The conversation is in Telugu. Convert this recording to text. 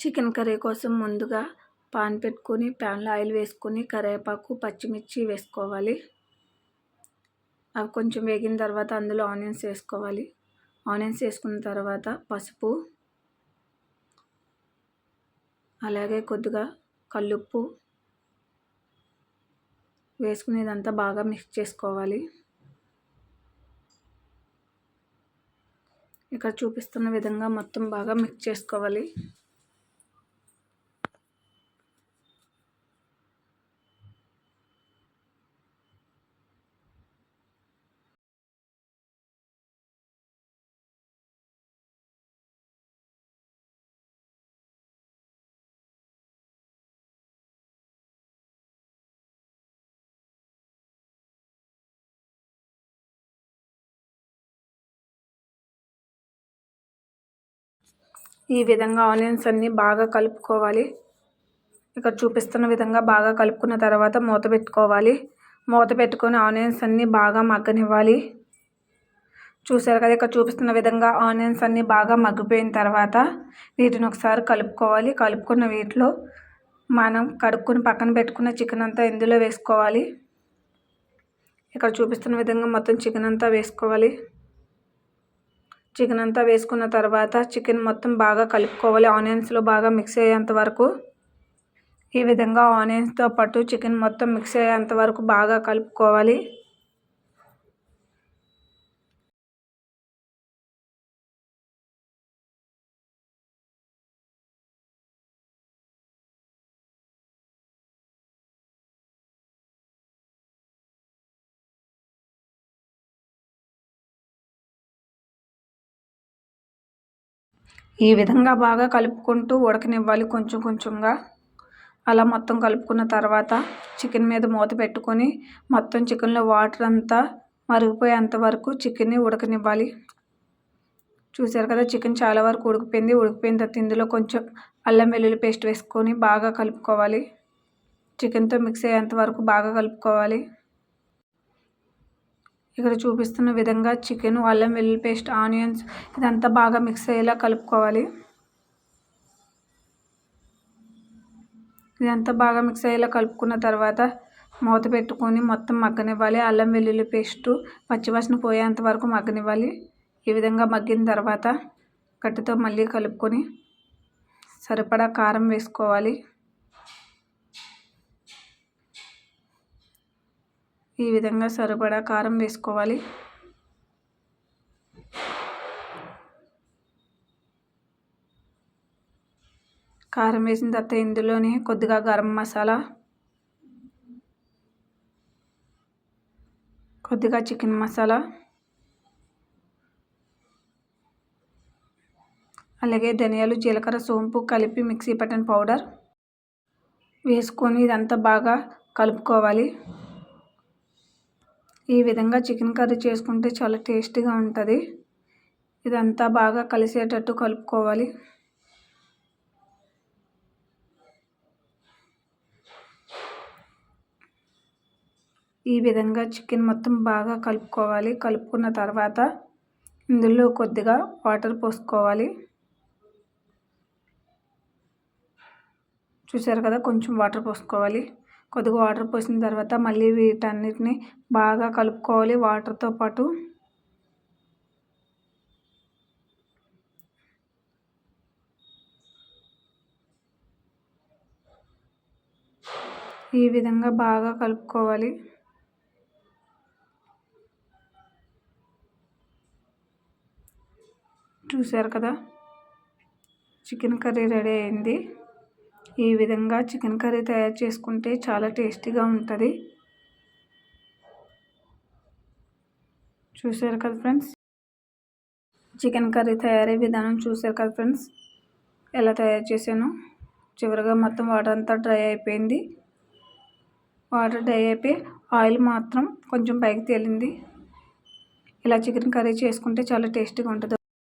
చికెన్ కర్రీ కోసం ముందుగా పాన్ పెట్టుకొని ప్యాన్లో ఆయిల్ వేసుకొని కరివేపాకు పచ్చిమిర్చి వేసుకోవాలి. అవి కొంచెం వేగిన తర్వాత అందులో ఆనియన్స్ వేసుకోవాలి. ఆనియన్స్ వేసుకున్న తర్వాత పసుపు అలాగే కొద్దిగా కల్లుప్పు వేసుకునేదంతా బాగా మిక్స్ చేసుకోవాలి. ఇక్కడ చూపిస్తున్న విధంగా మొత్తం బాగా మిక్స్ చేసుకోవాలి. ఈ విధంగా ఆనియన్స్ అన్నీ బాగా కలుపుకోవాలి. ఇక్కడ చూపిస్తున్న విధంగా బాగా కలుపుకున్న తర్వాత మూత పెట్టుకోవాలి. మూత పెట్టుకొని ఆనియన్స్ అన్నీ బాగా మగ్గనివ్వాలి. చూసారు కదా ఇక్కడ చూపిస్తున్న విధంగా ఆనియన్స్ అన్నీ బాగా మగ్గిపోయిన తర్వాత వీటిని ఒకసారి కలుపుకోవాలి. కలుపుకున్న వీటిలో మనం కడుక్కుని పక్కన పెట్టుకున్న చికెన్ అంతా ఇందులో వేసుకోవాలి. ఇక్కడ చూపిస్తున్న విధంగా మొత్తం చికెన్ అంతా వేసుకోవాలి. చికెన్ అంతా వేసుకున్న తర్వాత చికెన్ మొత్తం బాగా కలుపుకోవాలి. ఆనియన్స్లో బాగా మిక్స్ అయ్యేంత వరకు ఈ విధంగా ఆనియన్స్తో పాటు చికెన్ మొత్తం మిక్స్ అయ్యేంత వరకు బాగా కలుపుకోవాలి. ఈ విధంగా బాగా కలుపుకుంటూ ఉడకనివ్వాలి కొంచెం కొంచెంగా. అలా మొత్తం కలుపుకున్న తర్వాత చికెన్ మీద మూత పెట్టుకొని మొత్తం చికెన్లో వాటర్ అంతా మరిగిపోయేంత వరకు చికెన్ని ఉడకనివ్వాలి. చూసారు కదా చికెన్ చాలా వరకు ఉడికిపోయింది. ఉడికిపోయిన తర్వాత ఇందులో కొంచెం అల్లం వెల్లుల్లి పేస్ట్ వేసుకొని బాగా కలుపుకోవాలి. చికెన్తో మిక్స్ అయ్యేంత వరకు బాగా కలుపుకోవాలి. ఇక్కడ చూపిస్తున్న విధంగా చికెన్ అల్లం వెల్లుల్లి పేస్ట్ ఆనియన్స్ ఇదంతా బాగా మిక్స్ అయ్యేలా కలుపుకోవాలి. ఇదంతా బాగా మిక్స్ అయ్యేలా కలుపుకున్న తర్వాత మూత పెట్టుకొని మొత్తం మగ్గనివ్వాలి. అల్లం వెల్లుల్లి పేస్టు పచ్చివాసన పోయేంత వరకు మగ్గనివ్వాలి. ఈ విధంగా మగ్గిన తర్వాత గట్టితో మళ్ళీ కలుపుకొని సరిపడా కారం వేసుకోవాలి. ఈ విధంగా సరిపడా కారం వేసుకోవాలి. కారం వేసిన తర్వాత ఇందులోనే కొద్దిగా గరం మసాలా కొద్దిగా చికెన్ మసాలా అలాగే ధనియాలు జీలకర్ర సోంపు కలిపి మిక్సీ పట్టిన పౌడర్ వేసుకొని ఇదంతా బాగా కలుపుకోవాలి. ఈ విధంగా చికెన్ కర్రీ చేసుకుంటే చాలా టేస్టీగా ఉంటుంది. ఇదంతా బాగా కలిసేటట్టు కలుపుకోవాలి. ఈ విధంగా చికెన్ మొత్తం బాగా కలుపుకోవాలి. కలుపుకున్న తర్వాత ఇందులో కొద్దిగా వాటర్ పోసుకోవాలి. చూసారు కదా కొంచెం వాటర్ పోసుకోవాలి. కొద్దిగా వాటర్ పోసిన తర్వాత మళ్ళీ వీటన్నిటిని బాగా కలుపుకోవాలి వాటర్తో పాటు. ఈ విధంగా బాగా కలుపుకోవాలి. చూసారు కదా? చికెన్ కర్రీ రెడీ అయింది. ఈ విధంగా చికెన్ కర్రీ తయారు చేసుకుంటే చాలా టేస్టీగా ఉంటుంది. చూసారు కదా ఫ్రెండ్స్? చికెన్ కర్రీ తయారీ విధానం చూసారు కదా ఫ్రెండ్స్? ఎలా తయారు చేశాను? చివరిగా మొత్తం వాటర్ అంతా డ్రై అయిపోయింది. వాటర్ డ్రై అయిపోయి ఆయిల్ మాత్రం కొంచెం పైకి తేలింది. ఇలా చికెన్ కర్రీ చేసుకుంటే చాలా టేస్టీగా ఉంటుంది.